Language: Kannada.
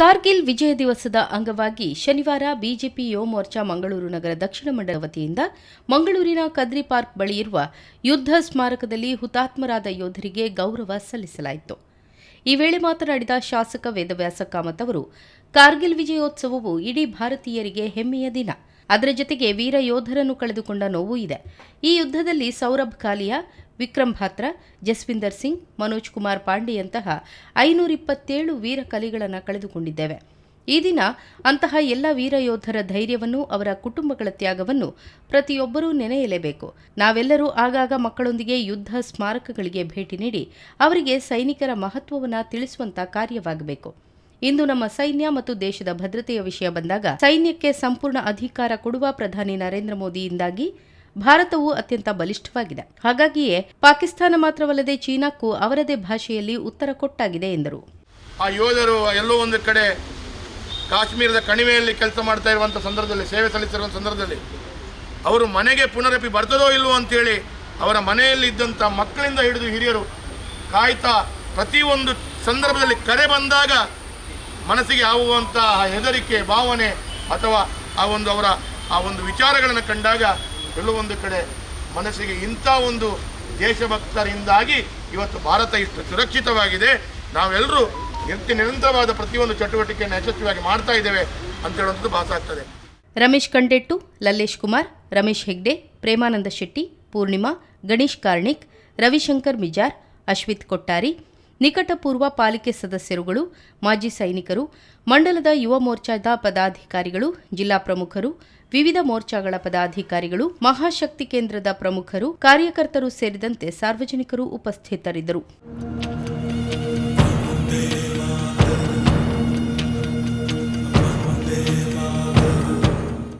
ಕಾರ್ಗಿಲ್ ವಿಜಯ ದಿವಸದ ಅಂಗವಾಗಿ ಶನಿವಾರ ಬಿಜೆಪಿ ಯುವ ಮಂಗಳೂರು ನಗರ ದಕ್ಷಿಣ ಮಂಡಲ ವತಿಯಿಂದ ಮಂಗಳೂರಿನ ಕದ್ರಿ ಪಾರ್ಕ್ ಬಳಿ ಇರುವ ಯುದ್ಧ ಸ್ಮಾರಕದಲ್ಲಿ ಹುತಾತ್ಮರಾದ ಯೋಧರಿಗೆ ಗೌರವ ಸಲ್ಲಿಸಲಾಯಿತು. ಈ ವೇಳೆ ಮಾತನಾಡಿದ ಶಾಸಕ ವೇದವ್ಯಾಸ ಕಾಮತ್ ಅವರು, ಕಾರ್ಗಿಲ್ ವಿಜಯೋತ್ಸವವು ಇಡೀ ಭಾರತೀಯರಿಗೆ ಹೆಮ್ಮೆಯ ದಿನ. ಅದರ ಜೊತೆಗೆ ವೀರ ಯೋಧರನ್ನು ಕಳೆದುಕೊಂಡ ನೋವು ಇದೆ. ಈ ಯುದ್ಧದಲ್ಲಿ ಸೌರಭ್ ಕಾಲಿಯಾ ವಿಕ್ರಮ್ ಭಾತ್ರ, ಜಸ್ವಿಂದರ್ ಸಿಂಗ್, ಮನೋಜ್ ಕುಮಾರ್ ಪಾಂಡೆಯಂತಹ ಐನೂರಿಪ್ಪತ್ತೇಳು ವೀರ ಕಲಿಗಳನ್ನು ಕಳೆದುಕೊಂಡಿದ್ದೇವೆ. ಈ ದಿನ ಅಂತಹ ಎಲ್ಲ ವೀರ ಯೋಧರ ಧೈರ್ಯವನ್ನು ಅವರ ಕುಟುಂಬಗಳ ತ್ಯಾಗವನ್ನು ಪ್ರತಿಯೊಬ್ಬರೂ ನೆನೆಯಲೇಬೇಕು. ನಾವೆಲ್ಲರೂ ಆಗಾಗ ಮಕ್ಕಳೊಂದಿಗೆ ಯುದ್ಧ ಸ್ಮಾರಕಗಳಿಗೆ ಭೇಟಿ ನೀಡಿ ಅವರಿಗೆ ಸೈನಿಕರ ಮಹತ್ವವನ್ನು ತಿಳಿಸುವಂತ ಕಾರ್ಯವಾಗಬೇಕು. ಇಂದು ನಮ್ಮ ಸೈನ್ಯ ಮತ್ತು ದೇಶದ ಭದ್ರತೆಯ ವಿಷಯ ಬಂದಾಗ ಸೈನ್ಯಕ್ಕೆ ಸಂಪೂರ್ಣ ಅಧಿಕಾರ ಕೊಡುವ ಪ್ರಧಾನಿ ನರೇಂದ್ರ ಮೋದಿಯಿಂದಾಗಿ ಭಾರತವು ಅತ್ಯಂತ ಬಲಿಷ್ಠವಾಗಿದೆ. ಹಾಗಾಗಿಯೇ ಪಾಕಿಸ್ತಾನ ಮಾತ್ರವಲ್ಲದೆ ಚೀನಾಕ್ಕೂ ಅವರದೇ ಭಾಷೆಯಲ್ಲಿ ಉತ್ತರ ಕೊಟ್ಟಾಗಿದೆ ಎಂದರು. ಆ ಯೋಧರು ಎಲ್ಲೋ ಒಂದು ಕಡೆ ಕಾಶ್ಮೀರದ ಕಣಿವೆಯಲ್ಲಿ ಕೆಲಸ ಮಾಡ್ತಾ ಇರುವಂಥ ಸಂದರ್ಭದಲ್ಲಿ, ಸೇವೆ ಸಲ್ಲಿಸಿರುವಂಥ ಸಂದರ್ಭದಲ್ಲಿ ಅವರು ಮನೆಗೆ ಪುನರಪಿ ಬರ್ತದೋ ಇಲ್ವೋ ಅಂತೇಳಿ ಅವರ ಮನೆಯಲ್ಲಿ ಇದ್ದಂಥ ಮಕ್ಕಳಿಂದ ಹಿಡಿದು ಹಿರಿಯರು ಕಾಯ್ತಾ ಪ್ರತಿಯೊಂದು ಸಂದರ್ಭದಲ್ಲಿ ಕರೆ ಬಂದಾಗ ಮನಸ್ಸಿಗೆ ಆಗುವಂಥ ಹೆದರಿಕೆ, ಭಾವನೆ ಅಥವಾ ಆ ಒಂದು ಅವರ ಆ ಒಂದು ವಿಚಾರಗಳನ್ನು ಕಂಡಾಗ ಒಂದು ಕಡೆ ಮನಸ್ಸಿಗೆ ಇಂಥ ಒಂದು ದೇಶಭಕ್ತರಿಂದಾಗಿ ಇವತ್ತು ಭಾರತ ಇಷ್ಟು ಸುರಕ್ಷಿತವಾಗಿದೆ. ನಾವೆಲ್ಲರೂ ನಿತ್ಯ ನಿರಂತರವಾದ ಪ್ರತಿಯೊಂದು ಚಟುವಟಿಕೆಯನ್ನು ಯಶಸ್ವಿಯಾಗಿ ಮಾಡ್ತಾ ಇದ್ದೇವೆ ಅಂತ ಹೇಳುವಂಥದ್ದು ಭಾಸ ಆಗ್ತದೆ ರಮೇಶ್ ಕಂಡೆಟ್ಟು ಲಲ್ಲೇಶ್ ಕುಮಾರ್, ರಮೇಶ್ ಹೆಗ್ಡೆ, ಪ್ರೇಮಾನಂದ ಶೆಟ್ಟಿ, ಪೂರ್ಣಿಮಾ, ಗಣೇಶ್ ಕಾರ್ಣಿಕ್, ರವಿಶಂಕರ್ ಮಿಜಾರ್, ಅಶ್ವಿತ್ ಕೊಟ್ಟಾರಿ ನಿಕಟಪೂರ್ವ ಪಾಲಿಕೆ ಸದಸ್ಯರುಗಳು, ಮಾಜಿ ಸೈನಿಕರು, ಮಂಡಲದ ಯುವ ಮೋರ್ಚಾದ ಪದಾಧಿಕಾರಿಗಳು, ಜಿಲ್ಲಾ ಪ್ರಮುಖರು, ವಿವಿಧ ಮೋರ್ಚಾಗಳ ಪದಾಧಿಕಾರಿಗಳು, ಮಹಾಶಕ್ತಿ ಕೇಂದ್ರದ ಪ್ರಮುಖರು, ಕಾರ್ಯಕರ್ತರು ಸೇರಿದಂತೆ ಸಾರ್ವಜನಿಕರು ಉಪಸ್ಥಿತರಿದ್ದರು.